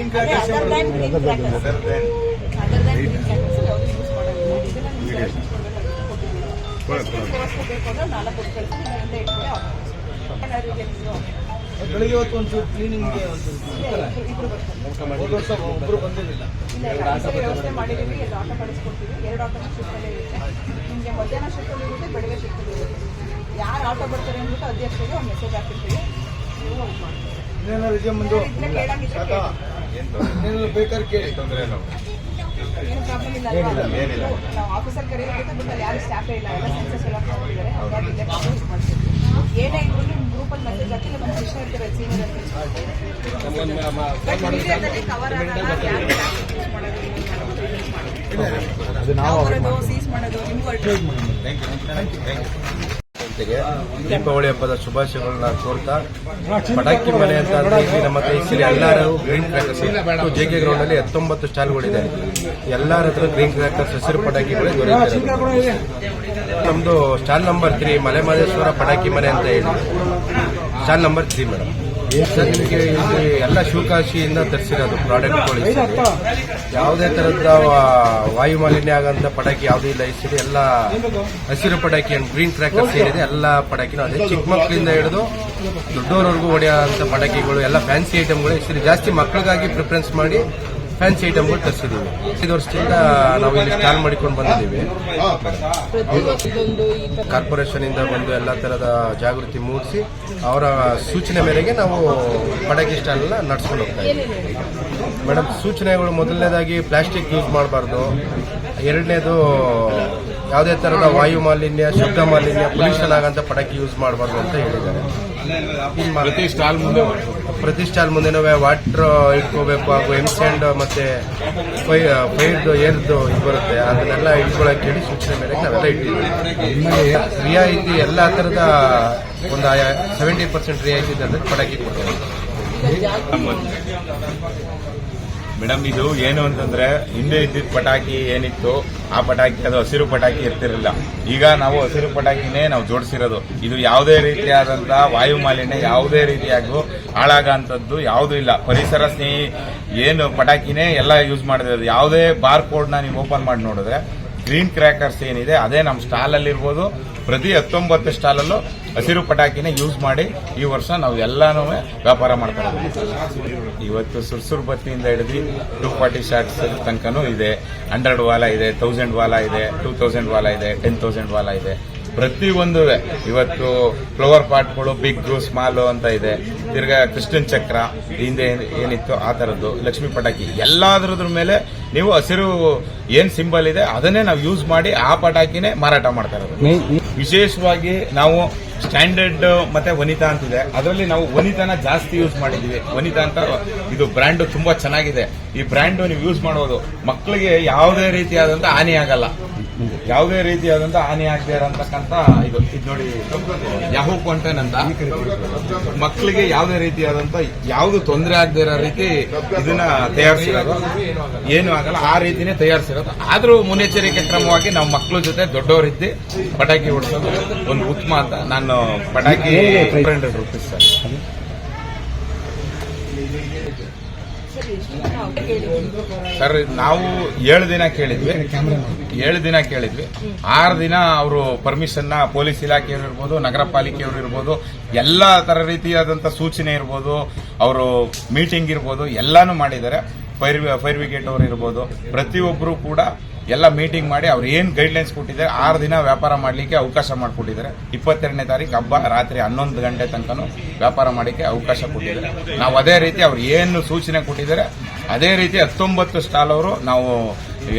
ಇಟ್ಕೊಳ್ಳಿ ಆಫೀಸ್ ಬೆಳಿಗ್ಗೆ ಹೊತ್ತು ಒಂಚೂರು ಕ್ಲೀನಿಂಗ್ಗೆ ಒಂಚೂರು ಒಂದು ಕ್ಲೀನಿಂಗ್ ಹೋದ ವರ್ಷ ಒಬ್ಬರು ಬಂದಿರಲಿಲ್ಲ. ವ್ಯವಸ್ಥೆ ಮಾಡಿದ್ದೀವಿ. ಎರಡು ಆಟೋ ಕಳಿಸ್ಕೊಡ್ತೀವಿ ಎರಡು ಆಟೋ ಶಿಫ್ಟಲ್ಲೇ ಇರುತ್ತೆ. ನಿಮಗೆ ಮಧ್ಯಾಹ್ನ ಶಿಫ್ಟಲ್ಲಿ ಇರುತ್ತೆ ಬೆಳಗ್ಗೆ ಶಿಫ್ಟಲ್ಲಿ ಇರುತ್ತೆ. ಯಾರು ಆಟೋ ಬರ್ತಾರೆ ಅಂದ್ಬಿಟ್ಟು ಅಧ್ಯಕ್ಷರಿಗೆ ಒಂದು ಮೆಸೇಜ್ ಹಾಕಿರ್ತೀವಿ. ನೀವು ಹೋಗಿ. ಕೇಳಿ. ಏನಾದ್ರು ಬೇಕಾದ್ರೆ ಕೇಳಿ. ಏನು ಪ್ರಾಬ್ಲಮ್ ಇಲ್ಲ ಏನಿಲ್ಲ ನಾವು ಆಫೀಸರ್ ಕರೆಯೋದಕ್ಕೆ ಬಟ್ ಅಲ್ಲಿ ಯಾರು ಸ್ಟಾಫೇ ಇಲ್ಲ ಎಲ್ಲ ಸೆನ್ಸಸ್ ಎಲ್ಲ ತಗೊಂಡಿದ್ದಾರೆ ಹಾಗಾಗಿ ಇಲ್ಲೇ ಬಂದು ಮಾಡ್ತೀವಿ. ಏನೇ ಇದ್ರು ನಿಮ್ಮ ಗ್ರೂಪಲ್ಲಿ ಮೆಸೇಜ್ ಹಾಕಿ ನಮ್ಮ ಕೃಷ್ಣ ಇರ್ತಾರೆ ಸೀನಿಯರ್ ಅಂತ ಮೀಡಿಯಾದಲ್ಲಿ ಕವರ್ ಆಗಲ್ಲ ಯಾರು ಯೂಸ್ ಮಾಡೋದು ಯೂಸ್ ಮಾಡೋದು ನಾವು ಬರೋದು ಸೀಸ್ ಮಾಡೋದು ನಿಮ್ಗೂ ಜೊತೆಗೆ ದೀಪಾವಳಿ ಹಬ್ಬದ ಶುಭಾಶಯಗಳನ್ನ ಕೋರ್ತಾ ಪಟಾಕಿ ಮನೆ ಅಂತ ನಮ್ಮ ಇಲ್ಲಿ ಎಲ್ಲರೂ green crackers J K ground ಅಲ್ಲಿ ಹತ್ತೊಂಬತ್ತು ಸ್ಟಾಲ್ಗಳಿದೆ. ಎಲ್ಲರ ಹತ್ರ ಗ್ರೀನ್ ಕ್ರ್ಯಾಕರ್ಸ್ ಹಸಿರು ಪಟಾಕಿಗಳೇ ನಮ್ದು stall number three Male Mahadeshwara ಪಟಾಕಿ ಮನೆ ಅಂತ ಹೇಳಿ. ಸ್ಟಾಲ್ ನಂಬರ್ ತ್ರೀ ಮೇಡಮ್ ಇಲ್ಲಿ ಎಲ್ಲ ಶಿವಕಾಶಿಯಿಂದ ತರಿಸಿರೋದು ಪ್ರಾಡಕ್ಟ್ಗಳು. ಯಾವುದೇ ತರಹದ ವಾಯು ಮಾಲಿನ್ಯ ಆಗಂತ ಪಟಾಕಿ ಯಾವುದೂ ಇಲ್ಲ, ಈ ಎಲ್ಲ ಹಸಿರು ಪಟಾಕಿ ಅಂಡ್ ಗ್ರೀನ್ ಕ್ರ್ಯಾಕರ್ಸ್ ಏನಿದೆ ಎಲ್ಲ ಪಟಾಕಿನೂ ಅದೇ ಚಿಕ್ಕ ಮಕ್ಕಳಿಂದ ಹಿಡಿದು ದೊಡ್ಡವರವರೆಗೂ ಹೊಡೆಯುವಂತ ಪಟಾಕಿಗಳು, ಎಲ್ಲ ಫ್ಯಾನ್ಸಿ ಐಟಮ್ಗಳು ಸರಿ ಜಾಸ್ತಿ ಮಕ್ಕಳಿಗಾಗಿ ಪ್ರಿಫರೆನ್ಸ್ ಮಾಡಿ ಫ್ಯಾನ್ಸಿ ಐಟಮ್ಗಳು ತರಿಸಿದ್ದೀವಿ ಐದು ವರ್ಷದಿಂದ ನಾವು ಇಲ್ಲಿ ಸ್ಟಾಲ್ ಮಾಡಿಕೊಂಡು ಬಂದಿದ್ದೀವಿ. ಕಾರ್ಪೊರೇಷನ್ ಇಂದ ಬಂದು ಎಲ್ಲ ತರದ ಜಾಗೃತಿ ಮೂಡಿಸಿ ಅವರ ಸೂಚನೆ ಮೇರೆಗೆ ನಾವು ಪಟಾಕಿ ಸ್ಟಾಲ್ ನಡ್ಸ್ಕೊಂಡು ಹೋಗ್ತಾ ಇದ್ದೀವಿ. ಮೇಡಮ್ ಸೂಚನೆಗಳು ಮೊದಲನೇದಾಗಿ ಪ್ಲಾಸ್ಟಿಕ್ ಯೂಸ್ ಮಾಡಬಾರ್ದು. ಎರಡನೇದು ಯಾವುದೇ ತರಹದ ವಾಯು ಮಾಲಿನ್ಯ ಶಬ್ದ ಮಾಲಿನ್ಯ ಪೊಲ್ಯೂಷನ್ ಆಗಂತ ಪಟಾಕಿ ಯೂಸ್ ಮಾಡಬಾರ್ದು ಅಂತ ಹೇಳಿದ್ದಾರೆ. ಪ್ರತಿ ಸ್ಟಾಲ್ ಮುಂದೆ ಪ್ರತಿ ಸ್ಟಾಲ್ ಮುಂದೆನೂ ವಾಟರ್ ಇಟ್ಕೋಬೇಕು, ಹಾಗೂ ಎಮ್ಸ್ಯಾಂಡ್ ಮತ್ತೆ ಫೈರ್ದು ಏರ್ದು ಇದು ಬರುತ್ತೆ. ಅದನ್ನೆಲ್ಲ ಇಟ್ಕೊಳಕ್ಕೆ ಹೇಳಿ ಸೂಚನೆ ಮೇಲೆ ನಾವೆಲ್ಲ ಇಟ್ಟಿದ್ದೀವಿ. ರಿಯಾಯಿತಿ ಎಲ್ಲ ತರದ ಒಂದು ಸೆವೆಂಟಿ ಪರ್ಸೆಂಟ್ ರಿಯಾಯಿತಿ ಅಂದರೆ ಪಟಾಕಿ ಕೊಡ್ತೀವಿ. ಮೇಡಮ್, ಇದು ಏನು ಅಂತಂದ್ರೆ, ಹಿಂದೆ ಇದ್ದಿದ್ದ ಪಟಾಕಿ ಏನಿತ್ತು, ಆ ಪಟಾಕಿ ಅದು ಹಸಿರು ಪಟಾಕಿ ಇರ್ತಿರಲಿಲ್ಲ. ಈಗ ನಾವು ಹಸಿರು ಪಟಾಕಿನೇ ನಾವು ಜೋಡಿಸಿರೋದು. ಇದು ಯಾವುದೇ ರೀತಿಯಾದಂತಹ ವಾಯು ಮಾಲಿನ್ಯ ಯಾವುದೇ ರೀತಿಯಾಗೂ ಹಾಳಾಗಂತದ್ದು ಯಾವುದೂ ಇಲ್ಲ. ಪರಿಸರ ಸ್ನೇಹಿ, ಏನು ಪಟಾಕಿನೇ ಎಲ್ಲ ಯೂಸ್ ಮಾಡಿರೋದು ಯಾವುದೇ ಬಾರ್ ಕೋಡ್ನ ನೀವು ಓಪನ್ ಮಾಡಿ ನೋಡಿದ್ರೆ ಗ್ರೀನ್ ಕ್ರ್ಯಾಕರ್ಸ್ ಏನಿದೆ, ಅದೇ ನಮ್ಮ ಸ್ಟಾಲ್ ಅಲ್ಲಿ ಇರ್ಬೋದು ಪ್ರತಿ ಹತ್ತೊಂಬತ್ತು ಸ್ಟಾಲಲ್ಲೂ ಹಸಿರು ಪಟಾಕಿನೇ ಯೂಸ್ ಮಾಡಿ ಈ ವರ್ಷ ನಾವು ಎಲ್ಲಾನು ವ್ಯಾಪಾರ ಮಾಡ್ತಾ ಇದ್ದೀವಿ. ಇವತ್ತು ಸುರ್ಸುರ್ ಬತ್ತಿಯಿಂದ ಹಿಡಿದು ಟೂ ಫಾರ್ಟಿ ಶಾರ್ಟ್ಸ್ ತನಕನೂ ಇದೆ. ಹಂಡ್ರೆಡ್ ವಾಲ ಇದೆ ತೌಸಂಡ್ ವಾಲ ಇದೆ ಟೂ ತೌಸಂಡ್ ವಾಲ ಇದೆ ಟೆನ್ ತೌಸಂಡ್ ವಾಲ ಇದೆ. ಪ್ರತಿಯೊಂದು ಇವತ್ತು ಫ್ಲವರ್ ಪಾಟ್ಗಳು ಬಿಗ್ ಸ್ಮಾಲ್ ಅಂತ ಇದೆ. ತಿರ್ಗಾ ಕ್ರಿಸ್ಟನ್ ಚಕ್ರ, ಹಿಂದೆ ಏನ್- ಏನಿತ್ತು ಆ ಥರದ್ದು ಲಕ್ಷ್ಮೀ ಪಟಾಕಿ, ಎಲ್ಲಾದ್ರದ್ರ ಮೇಲೆ ನೀವು ಹಸಿರು ಏನ್ ಸಿಂಬಲ್ ಇದೆ ಅದನ್ನೇ ನಾವು ಯೂಸ್ ಮಾಡಿ ಆ ಪಟಾಕಿನೇ ಮಾರಾಟ ಮಾಡ್ತಾ ಇರೋದು. ವಿಶೇಷವಾಗಿ ನಾವು ಸ್ಟ್ಯಾಂಡರ್ಡ್ ಮತ್ತೆ ವನಿತಾ ಅಂತಿದೆ. ಅದರಲ್ಲಿ ನಾವು ವನಿತಾನ ಜಾಸ್ತಿ ಯೂಸ್ ಮಾಡಿದೀವಿ. ವನಿತಾ ಅಂತ ಇದು ಬ್ರ್ಯಾಂಡ್ ತುಂಬಾ ಚೆನ್ನಾಗಿದೆ. ಈ ಬ್ರ್ಯಾಂಡ್ ನೀವು ಯೂಸ್ ಮಾಡೋದು ಮಕ್ಕಳಿಗೆ ಯಾವುದೇ ರೀತಿಯಾದಂತ ಹಾನಿ ಆಗಲ್ಲ. ಯಾವುದೇ ರೀತಿಯಾದಂತ ಹಾನಿ ಆಗದೆ ಇರತಕ್ಕಂತ ಇದು ಇದು ನೋಡಿ ಯಾಹು ಕಾಂಟೆನ್ ಅಂತ. ಮಕ್ಕಳಿಗೆ ಯಾವುದೇ ರೀತಿಯಾದಂತ ಯಾವುದು ತೊಂದರೆ ಆಗದೆ ಇರೋ ರೀತಿ ಇದನ್ನ ತಯಾರಿಸಿರೋದು. ಏನು ಆಗಲ್ಲ ಆ ರೀತಿನೇ ತಯಾರಿಸಿರೋದು. ಆದರೂ ಮುನ್ನೆಚ್ಚರಿಕೆ ಕ್ರಮವಾಗಿ ನಾವು ಮಕ್ಕಳ ಜೊತೆ ದೊಡ್ಡವರಿದ್ದು ಪಟಾಕಿ ಹೊಡಿಸೋದು ಒಂದು ಉತ್ತಮ ಅಂತ ನಾನು ಪಟಾಕಿ ಹಂಡ್ರೆಡ್ ರುಪೀಸ್ ಸರ್ ಸರ್, ನಾವು ಏಳು ದಿನ ಕೇಳಿದ್ವಿ. ಏಳು ದಿನ ಕೇಳಿದ್ವಿ. ಆರು ದಿನ ಅವರು ಪರ್ಮಿಷನ್ನ ಪೊಲೀಸ್ ಇಲಾಖೆಯವರು ಇರ್ಬೋದು, ನಗರ ಪಾಲಿಕೆಯವರು ಇರ್ಬೋದು, ಎಲ್ಲ ತರ ರೀತಿಯಾದಂಥ ಸೂಚನೆ ಇರ್ಬೋದು, ಅವರು ಮೀಟಿಂಗ್ ಇರ್ಬೋದು, ಎಲ್ಲಾನು ಮಾಡಿದ್ದಾರೆ. ಫೈರ್ ಫೈರ್ ಬ್ರಿಗೇಡ್ ಅವರು ಇರ್ಬೋದು. ಪ್ರತಿಯೊಬ್ಬರು ಕೂಡ ಎಲ್ಲ ಮೀಟಿಂಗ್ ಮಾಡಿ ಅವ್ರು ಏನು ಗೈಡ್ಲೈನ್ಸ್ ಕೊಟ್ಟಿದ್ದಾರೆ, ಆರು ದಿನ ವ್ಯಾಪಾರ ಮಾಡಲಿಕ್ಕೆ ಅವಕಾಶ ಮಾಡಿಕೊಟ್ಟಿದ್ದಾರೆ. ಇಪ್ಪತ್ತೆರಡನೇ ತಾರೀಕು ಹಬ್ಬ ರಾತ್ರಿ ಹನ್ನೊಂದು ಗಂಟೆ ತನಕನೂ ವ್ಯಾಪಾರ ಮಾಡಲಿಕ್ಕೆ ಅವಕಾಶ ಕೊಟ್ಟಿದ್ದಾರೆ. ನಾವು ಅದೇ ರೀತಿ ಅವ್ರು ಏನು ಸೂಚನೆ ಕೊಟ್ಟಿದ್ದಾರೆ, ಅದೇ ರೀತಿ ಹತ್ತೊಂಬತ್ತು ಸ್ಟಾಲ್ ಅವರು ನಾವು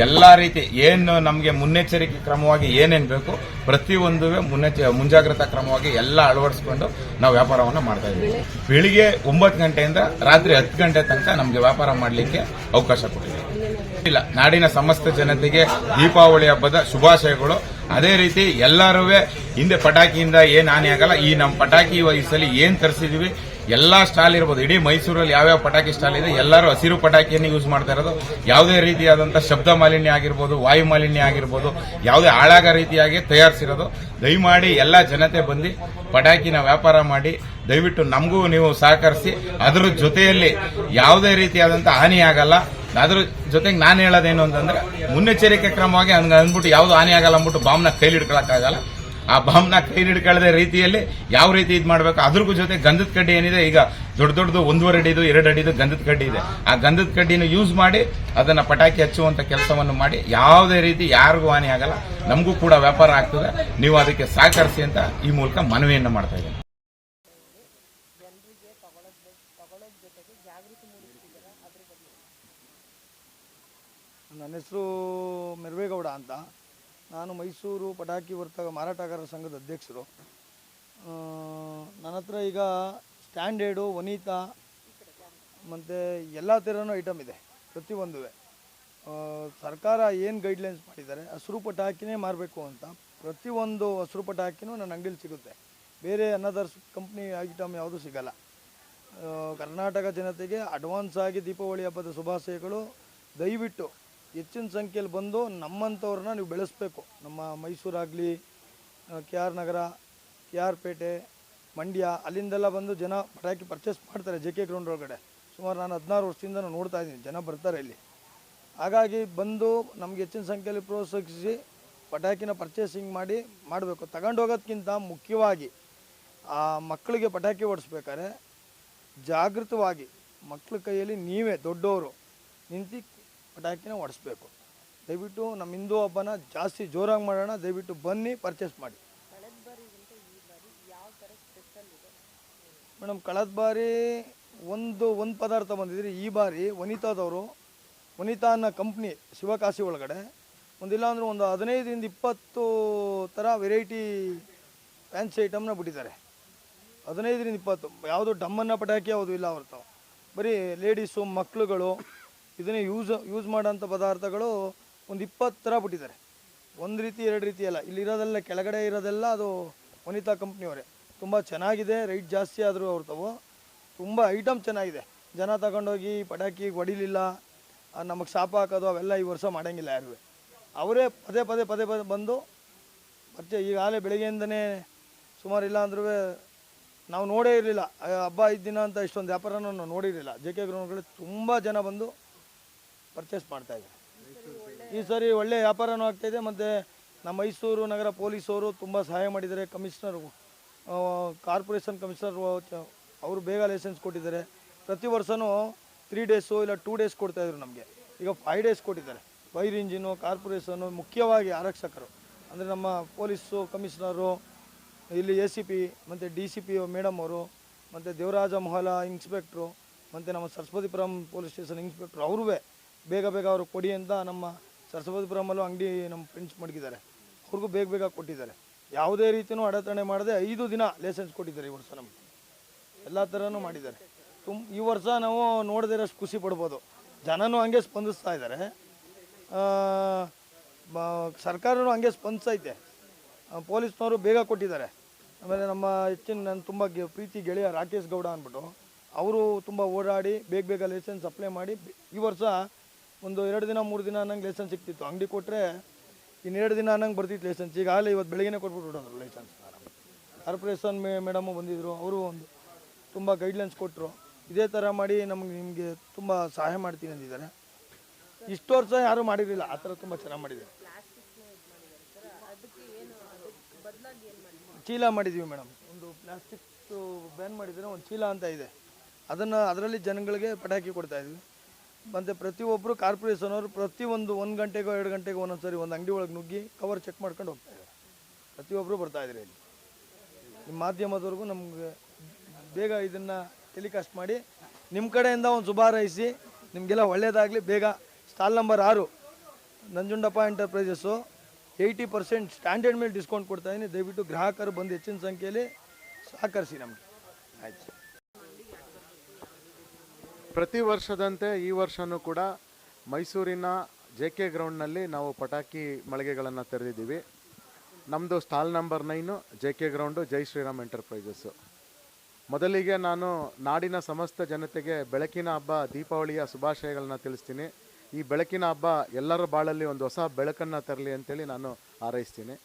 ಎಲ್ಲ ರೀತಿ ಏನು ನಮಗೆ ಮುನ್ನೆಚ್ಚರಿಕೆ ಕ್ರಮವಾಗಿ ಏನೇನು ಬೇಕು ಪ್ರತಿಯೊಂದು ಮುನ್ನೆಚ್ಚ, ಮುಂಜಾಗ್ರತಾ ಕ್ರಮವಾಗಿ ಎಲ್ಲ ಅಳವಡಿಸಿಕೊಂಡು ನಾವು ವ್ಯಾಪಾರವನ್ನು ಮಾಡ್ತಾ ಇದ್ದೀವಿ. ಬೆಳಿಗ್ಗೆ ಒಂಬತ್ತು ಗಂಟೆಯಿಂದ ರಾತ್ರಿ ಹತ್ತು ಗಂಟೆ ತನಕ ನಮಗೆ ವ್ಯಾಪಾರ ಮಾಡಲಿಕ್ಕೆ ಅವಕಾಶ ಕೊಟ್ಟಿದ್ದಾರೆ. ಇಲ್ಲ, ನಾಡಿನ ಸಮಸ್ತ ಜನತೆಗೆ ದೀಪಾವಳಿ ಹಬ್ಬದ ಶುಭಾಶಯಗಳು. ಅದೇ ರೀತಿ ಎಲ್ಲರೂ ಹಿಂದೆ ಪಟಾಕಿಯಿಂದ ಏನ್ ಹಾನಿ ಆಗಲ್ಲ. ಈ ನಮ್ಮ ಪಟಾಕಿ ವಯಸ್ಸಲ್ಲಿ ಏನ್ ತರಿಸಿದೀವಿ, ಎಲ್ಲಾ ಸ್ಟಾಲ್ ಇರ್ಬೋದು. ಇಡೀ ಮೈಸೂರಲ್ಲಿ ಯಾವ್ಯಾವ ಪಟಾಕಿ ಸ್ಟಾಲ್ ಇದೆ, ಎಲ್ಲರೂ ಹಸಿರು ಪಟಾಕಿಯನ್ನು ಯೂಸ್ ಮಾಡ್ತಾ ಇರೋದು. ಯಾವುದೇ ರೀತಿಯಾದಂತಹ ಶಬ್ದ ಮಾಲಿನ್ಯ ಆಗಿರ್ಬೋದು, ವಾಯು ಮಾಲಿನ್ಯ ಆಗಿರ್ಬೋದು, ಯಾವುದೇ ಹಾಳಾಗ ರೀತಿಯಾಗಿ ತಯಾರಿಸಿರೋದು. ದಯಮಾಡಿ ಎಲ್ಲಾ ಜನತೆ ಬಂದು ಪಟಾಕಿನ ವ್ಯಾಪಾರ ಮಾಡಿ, ದಯವಿಟ್ಟು ನಮಗೂ ನೀವು ಸಹಕರಿಸಿ, ಅದರ ಜೊತೆಯಲ್ಲಿ ಯಾವುದೇ ರೀತಿಯಾದಂತಹ ಹಾನಿ ಆಗಲ್ಲ. ಅದ್ರ ಜೊತೆಗೆ ನಾನು ಹೇಳೋದೇನು ಅಂತಂದ್ರೆ, ಮುನ್ನೆಚ್ಚರಿಕೆ ಕ್ರಮವಾಗಿ ಹಂಗೆ ಅಂದ್ಬಿಟ್ಟು ಯಾವ್ದು ಹಾನಿ ಆಗಲ್ಲ ಅಂದ್ಬಿಟ್ಟು ಬಾಂಬ್ನ ಕೈಲಿ ಹಿಡ್ಕೊಳಕ್ಕಾಗಲ್ಲ ಆ ಬಾಂಬ್ನ ಕೈಲಿ ಹಿಡ್ಕೊಳ್ಳದೆ ರೀತಿಯಲ್ಲಿ ಯಾವ ರೀತಿ ಇದು ಮಾಡಬೇಕು ಅದ್ರ ಜೊತೆ ಗಂಧದ ಕಡ್ಡಿ ಏನಿದೆ, ಈಗ ದೊಡ್ಡ ದೊಡ್ಡದು ಒಂದೂವರೆ ಅಡಿದು, ಎರಡು ಅಡಿದು ಗಂಧದ ಕಡ್ಡಿ ಇದೆ. ಆ ಗಂಧದ ಕಡ್ಡಿನ ಯೂಸ್ ಮಾಡಿ, ಅದನ್ನ ಪಟಾಕಿ ಹಚ್ಚುವಂತ ಕೆಲಸವನ್ನು ಮಾಡಿ, ಯಾವುದೇ ರೀತಿ ಯಾರಿಗೂ ಹಾನಿ ಆಗಲ್ಲ, ನಮಗೂ ಕೂಡ ವ್ಯಾಪಾರ ಆಗ್ತದೆ. ನೀವು ಅದಕ್ಕೆ ಸಹಕರಿಸಿ ಅಂತ ಈ ಮೂಲಕ ಮನವಿಯನ್ನು ಮಾಡ್ತಾ ಇದ್ದೀನಿ. ನನ್ನ ಹೆಸರು ಮೆರ್ವೇಗೌಡ ಅಂತ. ನಾನು ಮೈಸೂರು ಪಟಾಕಿ ವರ್ತಕ ಮಾರಾಟಗಾರರ ಸಂಘದ ಅಧ್ಯಕ್ಷರು. ನನ್ನ ಹತ್ರ ಈಗ ಸ್ಟ್ಯಾಂಡರ್ಡು, ವನಿತಾ, ಮತ್ತು ಎಲ್ಲ ಥರನೂ ಐಟಮ್ ಇದೆ ಪ್ರತಿಯೊಂದು ಸರ್ಕಾರ ಏನು ಗೈಡ್ಲೈನ್ಸ್ ಮಾಡಿದ್ದಾರೆ, ಹಸಿರು ಪಟಾಕಿನೇ ಮಾರಬೇಕು ಅಂತ. ಪ್ರತಿಯೊಂದು ಹಸಿರು ಪಟಾಕಿನೂ ನನ್ನ ಅಂಗಡಿಲಿ ಸಿಗುತ್ತೆ. ಬೇರೆ ಅನ್ನದರ್ಸ್ ಕಂಪ್ನಿ ಐಟಮ್ ಯಾವುದೂ ಸಿಗಲ್ಲ. ಕರ್ನಾಟಕ ಜನತೆಗೆ ಅಡ್ವಾನ್ಸ್ ಆಗಿ ದೀಪಾವಳಿ ಹಬ್ಬದ ಶುಭಾಶಯಗಳು. ದಯವಿಟ್ಟು ಹೆಚ್ಚಿನ ಸಂಖ್ಯೆಯಲ್ಲಿ ಬಂದು ನಮ್ಮಂಥವ್ರನ್ನ ನೀವು ಬೆಳೆಸಬೇಕು. ನಮ್ಮ ಮೈಸೂರಾಗಲಿ K R Nagar, K R Pete, Mandya, ಅಲ್ಲಿಂದೆಲ್ಲ ಬಂದು ಜನ ಪಟಾಕಿ ಪರ್ಚೇಸ್ ಮಾಡ್ತಾರೆ ಜೆ ಕೆ ಗ್ರೌಂಡ್ ಒಳಗಡೆ. ಸುಮಾರು ನಾನು ಹದಿನಾರು ವರ್ಷದಿಂದ ನೋಡ್ತಾ ಇದ್ದೀನಿ, ಜನ ಬರ್ತಾರೆ ಇಲ್ಲಿ. ಹಾಗಾಗಿ ಬಂದು ನಮ್ಗೆ ಹೆಚ್ಚಿನ ಸಂಖ್ಯೆಯಲ್ಲಿ ಪ್ರೋತ್ಸಾಹಿಸಿ ಪಟಾಕಿನ ಪರ್ಚೇಸಿಂಗ್ ಮಾಡಿ ಮಾಡಬೇಕು. ತಗೊಂಡು ಹೋಗೋದ್ಕಿಂತ ಮುಖ್ಯವಾಗಿ ಆ ಮಕ್ಕಳಿಗೆ ಪಟಾಕಿ ಓಡಿಸ್ಬೇಕಾದ್ರೆ ಜಾಗೃತವಾಗಿ ಮಕ್ಕಳ ಕೈಯಲ್ಲಿ ನೀವೇ, ದೊಡ್ಡವರು, ನಿಂತು ಪಟಾಕಿನ ಹೊಡೆಸ್ಬೇಕು ದಯವಿಟ್ಟು ನಮ್ಮ ಹಿಂದೂ ಹಬ್ಬನ ಜಾಸ್ತಿ ಜೋರಾಗಿ ಮಾಡೋಣ. ದಯವಿಟ್ಟು ಬನ್ನಿ ಪರ್ಚೇಸ್ ಮಾಡಿ. ಮೇಡಮ್ ಕಳೆದ ಬಾರಿ ಒಂದು ಒಂದು ಪದಾರ್ಥ ಬಂದಿದ್ರಿ ಈ ಬಾರಿ ವನಿತಾದವರು, ವನಿತಾ ಅನ್ನೋ ಕಂಪ್ನಿ ಶಿವಕಾಶಿ ಒಳಗಡೆ ಒಂದಿಲ್ಲ ಅಂದ್ರೆ ಒಂದು ಹದಿನೈದರಿಂದ ಇಪ್ಪತ್ತು ಥರ ವೆರೈಟಿ ಫ್ಯಾನ್ಸಿ ಐಟಮ್ನ ಬಿಟ್ಟಿದ್ದಾರೆ. ಹದಿನೈದರಿಂದ ಇಪ್ಪತ್ತು. ಯಾವುದು ಡಮ್ಮನ್ನ ಪಟಾಕಿ ಯಾವುದು ಇಲ್ಲ ಅವ್ರ ತಾವು ಬರೀ ಲೇಡೀಸು ಮಕ್ಳುಗಳು ಇದನ್ನೇ ಯೂಸ್ ಯೂಸ್ ಮಾಡೋಂಥ ಪದಾರ್ಥಗಳು ಒಂದು ಇಪ್ಪತ್ತು ಥರ ಬಿಟ್ಟಿದ್ದಾರೆ. ಒಂದು ರೀತಿ, ಎರಡು ರೀತಿ ಅಲ್ಲ. ಇಲ್ಲಿರೋದೆಲ್ಲ ಕೆಳಗಡೆ ಇರೋದೆಲ್ಲ ಅದು ವನಿತಾ ಕಂಪ್ನಿಯವರೇ. ತುಂಬ ಚೆನ್ನಾಗಿದೆ ರೈಟ್ ಜಾಸ್ತಿ ಆದರೂ ಅವ್ರು ತಾವು ತುಂಬ ಐಟಮ್ ಚೆನ್ನಾಗಿದೆ. ಜನ ತಗೊಂಡೋಗಿ ಪಟಾಕಿ ಹೊಡಿಲಿಲ್ಲ ನಮಗೆ ಶಾಪ ಹಾಕೋದು, ಅವೆಲ್ಲ ಈ ವರ್ಷ ಮಾಡೋಂಗಿಲ್ಲ ಯಾರೂ ಅವರೇ ಪದೇ ಪದೇ ಪದೇ ಪದೇ ಬಂದು ಮತ್ತೆ ಈಗಾಗಲೇ ಬೆಳಗ್ಗೆಯಿಂದನೇ ಸುಮಾರು ಇಲ್ಲ ಅಂದ್ರೂ ನಾವು ನೋಡೇ ಇರಲಿಲ್ಲ. ಹಬ್ಬ ಐದು ದಿನ ಅಂತ ಇಷ್ಟೊಂದು ವ್ಯಾಪಾರನ ನಾವು ನೋಡಿರಲಿಲ್ಲ. ಜೆ ಕೆ ಗ್ರೌಂಡ್ಗಳಲ್ಲಿ ತುಂಬ ಜನ ಬಂದು ಪರ್ಚೇಸ್ ಮಾಡ್ತಾಯಿದ್ದಾರೆ ಈ ಸರಿ ಒಳ್ಳೆ ವ್ಯಾಪಾರನೂ ಆಗ್ತಾಯಿದೆ ಮತ್ತು ನಮ್ಮ ಮೈಸೂರು ನಗರ ಪೊಲೀಸವರು ತುಂಬ ಸಹಾಯ ಮಾಡಿದ್ದಾರೆ. ಕಮಿಷನರ್ ಕಾರ್ಪೊರೇಷನ್ ಕಮಿಷನರ್ ಅವರು ಬೇಗ ಲೈಸೆನ್ಸ್ ಕೊಟ್ಟಿದ್ದಾರೆ. ಪ್ರತಿ ವರ್ಷವೂ ತ್ರೀ ಡೇಸು ಇಲ್ಲ ಟೂ ಡೇಸ್ ಕೊಡ್ತಾಯಿದ್ರು ನಮಗೆ. ಈಗ ಫೈವ್ ಡೇಸ್ ಕೊಟ್ಟಿದ್ದಾರೆ. ಫೈರ್ ಇಂಜಿನು ಕಾರ್ಪೊರೇಷನು ಮುಖ್ಯವಾಗಿ ಆರಕ್ಷಕರು. ಅಂದರೆ ನಮ್ಮ ಪೊಲೀಸು ಕಮಿಷನರು ಇಲ್ಲಿ ಎ ಸಿ ಪಿ ಮತ್ತು ಡಿ ಸಿ ಪಿ ಮೇಡಮ್ ಅವರು, ಮತ್ತು ದೇವರಾಜ ಮೊಹಲ ಇನ್ಸ್ಪೆಕ್ಟ್ರು ಮತ್ತು ನಮ್ಮ ಸರಸ್ವತಿಪುರಂ ಪೊಲೀಸ್ ಸ್ಟೇಷನ್ ಇನ್ಸ್ಪೆಕ್ಟ್ರು ಅವ್ರೂ ಬೇಗ ಬೇಗ ಅವರು ಕೊಡಿ ಅಂತ ನಮ್ಮ ಸರಸ್ವತಿಪುರಮಲ್ಲೂ ಅಂಗಡಿ ನಮ್ಮ ಫ್ರೆಂಡ್ಸ್ ಮಡಗಿದ್ದಾರೆ. ಅವ್ರಿಗೂ ಬೇಗ ಬೇಗ ಕೊಟ್ಟಿದ್ದಾರೆ. ಯಾವುದೇ ರೀತಿಯೂ ಅಡೆತಡೆ ಮಾಡದೆ ಐದು ದಿನ ಲೈಸೆನ್ಸ್ ಕೊಟ್ಟಿದ್ದಾರೆ ಈ ವರ್ಷ ನಮಗೆ. ಎಲ್ಲ ಥರನೂ ಮಾಡಿದ್ದಾರೆ. ತುಂಬ ಈ ವರ್ಷ ನಾವು ನೋಡದಿರೋಷ್ಟು ಖುಷಿ ಪಡ್ಬೋದು. ಜನನೂ ಹಂಗೆ ಸ್ಪಂದಿಸ್ತಾ ಇದ್ದಾರೆ. ಸರ್ಕಾರನೂ ಹಂಗೆ ಸ್ಪಂದಿಸೈತೆ. ಪೊಲೀಸ್ನವರು ಬೇಗ ಕೊಟ್ಟಿದ್ದಾರೆ. ಆಮೇಲೆ ನಮ್ಮ ಹೆಚ್ಚಿನ ನನ್ನ ತುಂಬ ಪ್ರೀತಿ ಗೆಳೆಯ ರಾಕೇಶ್ ಗೌಡ ಅಂದ್ಬಿಟ್ಟು, ಅವರು ತುಂಬ ಓಡಾಡಿ ಬೇಗ ಬೇಗ ಲೈಸೆನ್ಸ್ ಅಪ್ಲೈ ಮಾಡಿ, ಈ ವರ್ಷ ಒಂದು ಎರಡು ದಿನ, ಮೂರು ದಿನ ಅನ್ನಂಗೆ ಲೈಸೆನ್ಸ್ ಸಿಗ್ತಿತ್ತು. ಅಂಗಡಿ ಕೊಟ್ಟರೆ ಇನ್ನೆರಡು ದಿನ ಅನ್ನಂಗೆ ಬರ್ತಿತ್ತು ಲೈಸೆನ್ಸ್ ಈಗಾಗಲೇ ಇವತ್ತು ಬೆಳಗ್ಗೆ ಕೊಟ್ಬಿಟ್ಟು ಲೈಸನ್ಸ್ ಕಾರ್ಪೊರೇಷನ್ ಮೇ ಮೇಡಮು ಬಂದಿದ್ದರು ಅವರು ಒಂದು ತುಂಬ ಗೈಡ್ಲೈನ್ಸ್ ಕೊಟ್ಟರು ಇದೇ ಥರ ಮಾಡಿ ನಮಗೆ ನಿಮಗೆ ತುಂಬ ಸಹಾಯ ಮಾಡ್ತೀನಿ ಅಂದಿದ್ದಾರೆ. ಇಷ್ಟು ವರ್ಷ ಯಾರೂ ಮಾಡಿರಲಿಲ್ಲ. ಆ ಥರ ತುಂಬ ಚೆನ್ನಾಗಿ ಮಾಡಿದ್ದಾರೆ. ಚೀಲ ಮಾಡಿದ್ದೀವಿ ಮೇಡಮ್ ಒಂದು ಪ್ಲಾಸ್ಟಿಕ್ ಬ್ಯಾನ್ ಮಾಡಿದರೆ ಒಂದು ಚೀಲ ಅಂತ ಇದೆ. ಅದನ್ನು ಅದರಲ್ಲಿ ಜನಗಳಿಗೆ ಪಟಾಕಿ ಕೊಡ್ತಾ ಇದ್ವಿ. ಮತ್ತು ಪ್ರತಿಯೊಬ್ಬರು ಕಾರ್ಪೊರೇಷನ್ ಅವರು ಪ್ರತಿಯೊಂದು ಒಂದು ಗಂಟೆಗೋ ಎರಡು ಗಂಟೆಗೋ ಒಂದೊಂದು ಸರಿ ಒಂದು ಅಂಗಡಿ ಒಳಗೆ ನುಗ್ಗಿ ಕವರ್ ಚೆಕ್ ಮಾಡ್ಕೊಂಡು ಹೋಗ್ತಾ ಇದ್ದಾರೆ ಪ್ರತಿಯೊಬ್ಬರು ಬರ್ತಾ ಇದ್ದಾರೆ ಇಲ್ಲಿ ನಿಮ್ಮ ಮಾಧ್ಯಮದವರೆಗೂ ನಮಗೆ ಬೇಗ ಇದನ್ನು ಟೆಲಿಕಾಸ್ಟ್ ಮಾಡಿ ನಿಮ್ಮ ಕಡೆಯಿಂದ ಒಂದು ಶುಭಾರೈಸಿ, ನಿಮಗೆಲ್ಲ ಒಳ್ಳೆಯದಾಗಲಿ ಬೇಗ. ಸ್ಟಾಲ್ ನಂಬರ್ ಆರು, Nanjundappa enterprises eighty percent standard ಮೇಲೆ ಡಿಸ್ಕೌಂಟ್ ಕೊಡ್ತಾ ಇದ್ದೀನಿ ದಯವಿಟ್ಟು ಗ್ರಾಹಕರು ಬಂದು ಹೆಚ್ಚಿನ ಸಂಖ್ಯೆಯಲ್ಲಿ ಸಹಕರಿಸಿ ನಮಗೆ. ಆಯ್ತು. ಪ್ರತಿ ವರ್ಷದಂತೆ ಈ ವರ್ಷವೂ ಕೂಡ ಮೈಸೂರಿನ ಜೆ ಕೆ ಗ್ರೌಂಡ್ನಲ್ಲಿ ನಾವು ಪಟಾಕಿ ಮಳಿಗೆಗಳನ್ನು ತೆರೆದಿದ್ದೀವಿ. ನಮ್ಮದು stall number nine J K ground Jai Shriram enterprises. ಮೊದಲಿಗೆ ನಾನು ನಾಡಿನ ಸಮಸ್ತ ಜನತೆಗೆ ಬೆಳಕಿನ ಹಬ್ಬ, ದೀಪಾವಳಿಯ ಶುಭಾಶಯಗಳನ್ನ ತಿಳಿಸ್ತೀನಿ. ಈ ಬೆಳಕಿನ ಹಬ್ಬ ಎಲ್ಲರ ಬಾಳಲ್ಲಿ ಒಂದು ಹೊಸ ಬೆಳಕನ್ನು ತರಲಿ ಅಂತೇಳಿ ನಾನು ಹಾರೈಸ್ತೀನಿ.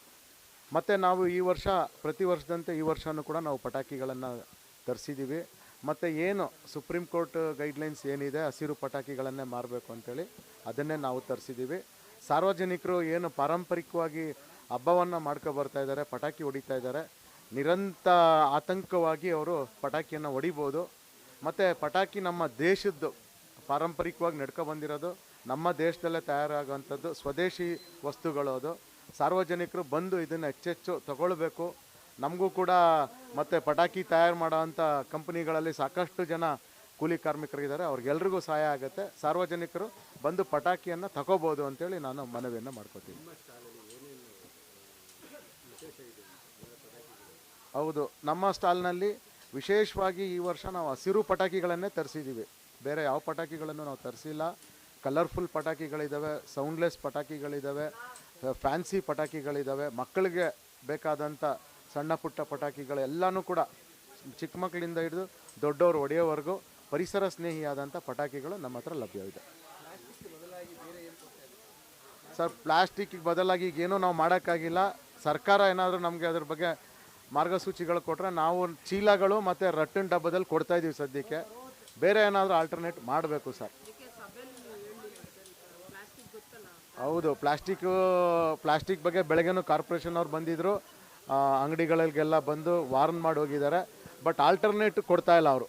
ಮತ್ತು ನಾವು ಈ ವರ್ಷ, ಪ್ರತಿ ವರ್ಷದಂತೆ ಈ ವರ್ಷವೂ ಕೂಡ ನಾವು ಪಟಾಕಿಗಳನ್ನು ತರಿಸಿದ್ದೀವಿ. ಮತ್ತು ಏನು ಸುಪ್ರೀಂ ಕೋರ್ಟ್ ಗೈಡ್ಲೈನ್ಸ್ ಏನಿದೆ, ಹಸಿರು ಪಟಾಕಿಗಳನ್ನೇ ಮಾರಬೇಕು ಅಂತೇಳಿ ಅದನ್ನೇ ನಾವು ತರಿಸಿದ್ದೀವಿ. ಸಾರ್ವಜನಿಕರು ಏನು ಪಾರಂಪರಿಕವಾಗಿ ಹಬ್ಬವನ್ನು ಮಾಡ್ಕೊ ಬರ್ತಾ ಇದ್ದಾರೆ, ಪಟಾಕಿ ಹೊಡಿತಾ ಇದ್ದಾರೆ ನಿರಂತರ ಆತಂಕವಾಗಿ ಅವರು ಪಟಾಕಿಯನ್ನು ಹೊಡಿಬೋದು. ಮತ್ತು ಪಟಾಕಿ ನಮ್ಮ ದೇಶದ್ದು ಪಾರಂಪರಿಕವಾಗಿ ನಡ್ಕೊ ಬಂದಿರೋದು, ನಮ್ಮ ದೇಶದಲ್ಲೇ ತಯಾರಾಗುವಂಥದ್ದು ಸ್ವದೇಶಿ ವಸ್ತುಗಳು ಅದು. ಸಾರ್ವಜನಿಕರು ಬಂದು ಇದನ್ನು ಹೆಚ್ಚೆಚ್ಚು ತಗೊಳ್ಬೇಕು. ನಮಗೂ ಕೂಡ ಮತ್ತು ಪಟಾಕಿ ತಯಾರು ಮಾಡೋವಂಥ ಕಂಪ್ನಿಗಳಲ್ಲಿ ಸಾಕಷ್ಟು ಜನ ಕೂಲಿ ಕಾರ್ಮಿಕರಿದ್ದಾರೆ. ಅವ್ರಿಗೆಲ್ರಿಗೂ ಸಹಾಯ ಆಗುತ್ತೆ. ಸಾರ್ವಜನಿಕರು ಬಂದು ಪಟಾಕಿಯನ್ನು ತಗೋಬೋದು ಅಂತೇಳಿ ನಾನು ಮನವಿಯನ್ನು ಮಾಡ್ಕೋತೀನಿ. ಹೌದು, ನಮ್ಮ ಸ್ಟಾಲ್ನಲ್ಲಿ ವಿಶೇಷವಾಗಿ ಈ ವರ್ಷ ನಾವು ಹಸಿರು ಪಟಾಕಿಗಳನ್ನೇ ತರಿಸಿದ್ದೀವಿ ಬೇರೆ ಯಾವ ಪಟಾಕಿಗಳನ್ನು ನಾವು ತರಿಸಿಲ್ಲ. ಕಲರ್ಫುಲ್ ಪಟಾಕಿಗಳಿದ್ದಾವೆ ಸೌಂಡ್ಲೆಸ್ ಪಟಾಕಿಗಳಿದ್ದಾವೆ ಫ್ಯಾನ್ಸಿ ಪಟಾಕಿಗಳಿದ್ದಾವೆ ಮಕ್ಕಳಿಗೆ ಬೇಕಾದಂಥ ಸಣ್ಣ ಪುಟ್ಟ ಪಟಾಕಿಗಳು ಎಲ್ಲಾನು ಕೂಡ ಚಿಕ್ಕ ಮಕ್ಕಳಿಂದ ಹಿಡಿದು ದೊಡ್ಡವರು ಒಡೆಯೋವರೆಗೂ ಪರಿಸರ ಸ್ನೇಹಿಯಾದಂಥ ಪಟಾಕಿಗಳು ನಮ್ಮ ಹತ್ರ ಲಭ್ಯವಿದೆ. ಸರ್ ಪ್ಲಾಸ್ಟಿಕ್ಗೆ ಬದಲಾಗಿ ಈಗೇನೂ ನಾವು ಮಾಡೋಕ್ಕಾಗಿಲ್ಲ. ಸರ್ಕಾರ ಏನಾದರೂ ನಮಗೆ ಅದ್ರ ಬಗ್ಗೆ ಮಾರ್ಗಸೂಚಿಗಳು ಕೊಟ್ಟರೆ ನಾವು ಚೀಲಗಳು ಮತ್ತು ರಟ್ಟಿನ ಡಬ್ಬದಲ್ಲಿ ಕೊಡ್ತಾ ಇದೀವಿ ಸದ್ಯಕ್ಕೆ. ಬೇರೆ ಏನಾದರೂ ಆಲ್ಟರ್ನೇಟ್ ಮಾಡಬೇಕು ಸರ್. ಹೌದು, ಪ್ಲಾಸ್ಟಿಕ್ ಪ್ಲಾಸ್ಟಿಕ್ ಬಗ್ಗೆ ಬೆಳಗ್ಗೆನೂ ಕಾರ್ಪೊರೇಷನ್ ಅವ್ರು ಬಂದಿದ್ದರು ಅಂಗಡಿಗಳಿಗೆಲ್ಲ ಬಂದು ವಾರ್ನ್ ಮಾಡಿ ಹೋಗಿದ್ದಾರೆ. ಬಟ್ ಆಲ್ಟರ್ನೇಟ್ ಕೊಡ್ತಾ ಇಲ್ಲ ಅವರು.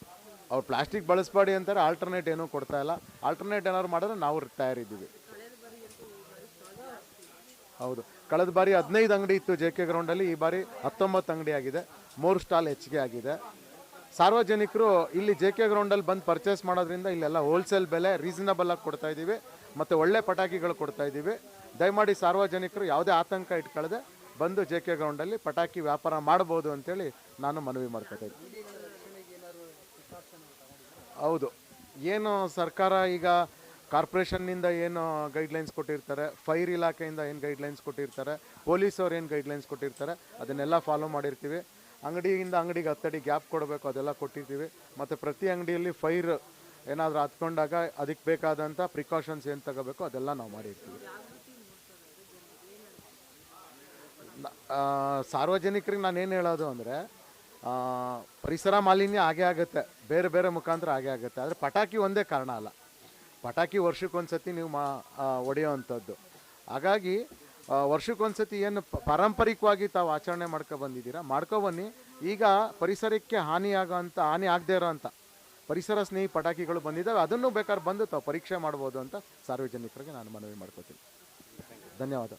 ಅವ್ರು ಪ್ಲಾಸ್ಟಿಕ್ ಬಳಸಬೇಡಿ ಅಂತಾರೆ ಆಲ್ಟರ್ನೇಟ್ ಏನೂ ಕೊಡ್ತಾ ಇಲ್ಲ. ಆಲ್ಟರ್ನೇಟ್ ಏನಾದ್ರು ಮಾಡಿದ್ರೆ ನಾವು ತಯಾರಿದ್ದೀವಿ. ಹೌದು. ಕಳೆದ ಬಾರಿ ಹದಿನೈದು ಅಂಗಡಿ ಇತ್ತು ಜೆ ಕೆ ಗ್ರೌಂಡಲ್ಲಿ ಈ ಬಾರಿ ಹತ್ತೊಂಬತ್ತು ಅಂಗಡಿ ಆಗಿದೆ. ಮೂರು ಸ್ಟಾಲ್ ಹೆಚ್ಚಿಗೆ ಆಗಿದೆ. ಸಾರ್ವಜನಿಕರು ಇಲ್ಲಿ ಜೆ ಕೆ ಗ್ರೌಂಡಲ್ಲಿ ಬಂದು ಪರ್ಚೇಸ್ ಮಾಡೋದ್ರಿಂದ ಇಲ್ಲೆಲ್ಲ ಹೋಲ್ಸೇಲ್ ಬೆಲೆ ರೀಸನಬಲ್ ಆಗಿ ಕೊಡ್ತಾ ಇದ್ದೀವಿ. ಮತ್ತು ಒಳ್ಳೆ ಪಟಾಕಿಗಳು ಕೊಡ್ತಾ ಇದ್ದೀವಿ. ದಯಮಾಡಿ ಸಾರ್ವಜನಿಕರು ಯಾವುದೇ ಆತಂಕ ಇಟ್ಕೊಳ್ಳದೆ ಬಂದು ಜೆ ಕೆ ಗ್ರೌಂಡಲ್ಲಿ ಪಟಾಕಿ ವ್ಯಾಪಾರ ಮಾಡ್ಬೋದು ಅಂತೇಳಿ ನಾನು ಮನವಿ ಮಾಡ್ಕೊತಾ ಹೌದು. ಏನು ಸರ್ಕಾರ ಈಗ ಕಾರ್ಪೊರೇಷನ್ನಿಂದ ಏನು ಗೈಡ್ಲೈನ್ಸ್ ಕೊಟ್ಟಿರ್ತಾರೆ, ಫೈರ್ ಇಲಾಖೆಯಿಂದ ಏನು ಗೈಡ್ಲೈನ್ಸ್ ಕೊಟ್ಟಿರ್ತಾರೆ, ಪೊಲೀಸವ್ರು ಏನು ಗೈಡ್ಲೈನ್ಸ್ ಕೊಟ್ಟಿರ್ತಾರೆ, ಅದನ್ನೆಲ್ಲ ಫಾಲೋ ಮಾಡಿರ್ತೀವಿ. ಅಂಗಡಿಯಿಂದ ಅಂಗಡಿಗೆ ಹತ್ತಡಿ ಗ್ಯಾಪ್ ಕೊಡಬೇಕು, ಅದೆಲ್ಲ ಕೊಟ್ಟಿರ್ತೀವಿ. ಮತ್ತು ಪ್ರತಿ ಅಂಗಡಿಯಲ್ಲಿ ಫೈರ್ ಏನಾದರೂ ಹತ್ಕೊಂಡಾಗ ಅದಕ್ಕೆ ಬೇಕಾದಂಥ ಪ್ರಿಕಾಷನ್ಸ್ ಏನು ತಗೋಬೇಕು ಅದೆಲ್ಲ ನಾವು ಮಾಡಿರ್ತೀವಿ ನ- ಆ, ಸಾರ್ವಜನಿಕರಿಗೆ ನಾನು ಏನು ಹೇಳೋದು ಅಂದರೆ ಪರಿಸರ ಮಾಲಿನ್ಯ ಆಗೇ ಆಗುತ್ತೆ. ಬೇರೆ ಬೇರೆ ಮುಖಾಂತರ ಆಗೇ ಆಗುತ್ತೆ. ಆದರೆ ಪಟಾಕಿ ಒಂದೇ ಕಾರಣ ಅಲ್ಲ. ಪಟಾಕಿ ವರ್ಷಕ್ಕೊಂದ್ಸತಿ ನೀವು ಮಾ ಅಂಥದ್ದು ಹಾಗಾಗಿ ವರ್ಷಕ್ಕೊಂದು ಸತಿ ಏನು ಪಾರಂಪರಿಕವಾಗಿ ತಾವು ಆಚರಣೆ ಮಾಡ್ಕೊ ಬಂದಿದ್ದೀರಾ? ಮಾಡ್ಕೊಬನ್ನಿ ಈಗ ಪರಿಸರಕ್ಕೆ ಹಾನಿಯಾಗೋಂಥ ಹಾನಿ ಆಗದೆ ಇರೋಂಥ ಪರಿಸರ ಸ್ನೇಹಿ ಪಟಾಕಿಗಳು ಬಂದಿದ್ದಾವೆ. ಅದನ್ನು ಬೇಕಾದ್ರೆ ಬಂದು ತಾವು ಪರೀಕ್ಷೆ ಮಾಡ್ಬೋದು ಅಂತ ಸಾರ್ವಜನಿಕರಿಗೆ ನಾನು ಮನವಿ ಮಾಡ್ಕೋತೀನಿ. ಧನ್ಯವಾದ.